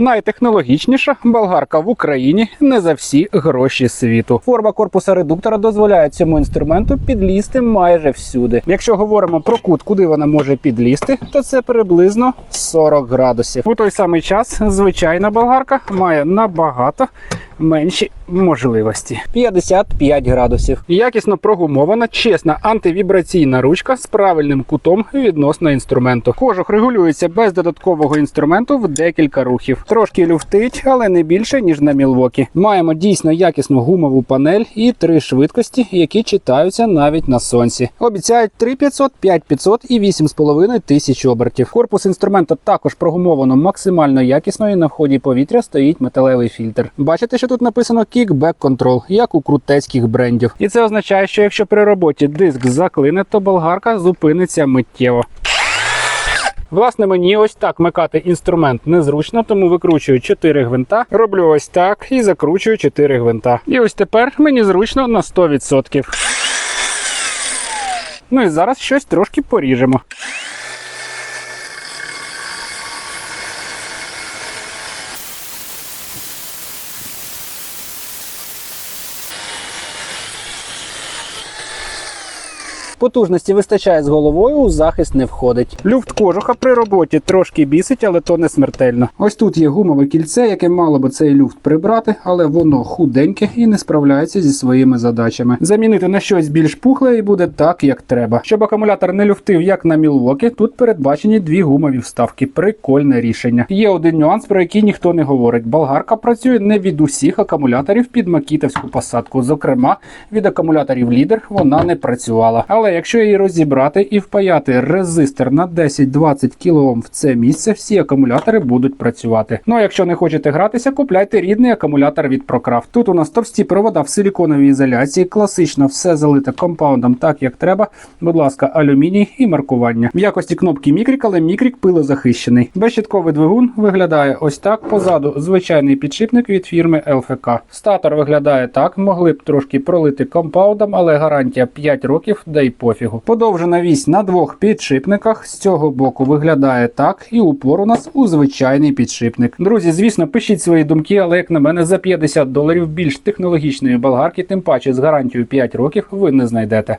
Найтехнологічніша болгарка в Україні не за всі гроші світу. Форма корпуса редуктора дозволяє цьому інструменту підлізти майже всюди. Якщо говоримо про кут, куди вона може підлізти, то це приблизно 40 градусів. У той самий час звичайна болгарка має набагато менші можливості. 55 градусів. Якісно прогумована, чесна антивібраційна ручка з правильним кутом відносно інструменту. Кожух регулюється без додаткового інструменту в декілька рухів. Трошки люфтить, але не більше ніж на мілвокі. Маємо дійсно якісну гумову панель і три швидкості, які читаються навіть на сонці. Обіцяють 3500, 5500 і 8,5 тисяч обертів. Корпус інструмента також прогумовано максимально якісно і на вході повітря стоїть металевий фільтр. Бачите, що тут написано Kickback Control, як у крутецьких брендів. І це означає, що якщо при роботі диск заклине, то болгарка зупиниться миттєво. Власне, мені ось так микати інструмент незручно, тому викручую 4 гвинта, роблю ось так і закручую 4 гвинта. І ось тепер мені зручно на 100%. Ну і зараз щось трошки поріжемо. Потужності вистачає з головою, у захист не входить. Люфт кожуха при роботі трошки бісить, але то не смертельно. Ось тут є гумове кільце, яке мало би цей люфт прибрати, але воно худеньке і не справляється зі своїми задачами. Замінити на щось більш пухле і буде так, як треба. Щоб акумулятор не люфтив, як на Мілвокі, тут передбачені дві гумові вставки. Прикольне рішення. Є один нюанс, про який ніхто не говорить. Болгарка працює не від усіх акумуляторів під макітовську посадку. Зокрема, від акумуляторів лідер вона не працювала. Але якщо її розібрати і впаяти резистор на 10-20 кОм в це місце, всі акумулятори будуть працювати. Ну а якщо не хочете гратися, купляйте рідний акумулятор від ProCraft. Тут у нас товсті провода в силіконовій ізоляції, класично все залите компаундом так, як треба. Будь ласка, алюміній і маркування. В якості кнопки мікрік, але мікрік пилозахищений. Безщитковий двигун виглядає ось так. Позаду звичайний підшипник від фірми LFK. Статор виглядає так, могли б трошки пролити компаундом, але гарантія 5 років, да й пофігу. Подовжена вісь на двох підшипниках. З цього боку виглядає так, і упор у нас у звичайний підшипник. Друзі, звісно, пишіть свої думки, але як на мене, за 50 доларів більш технологічної болгарки, тим паче з гарантією 5 років, ви не знайдете.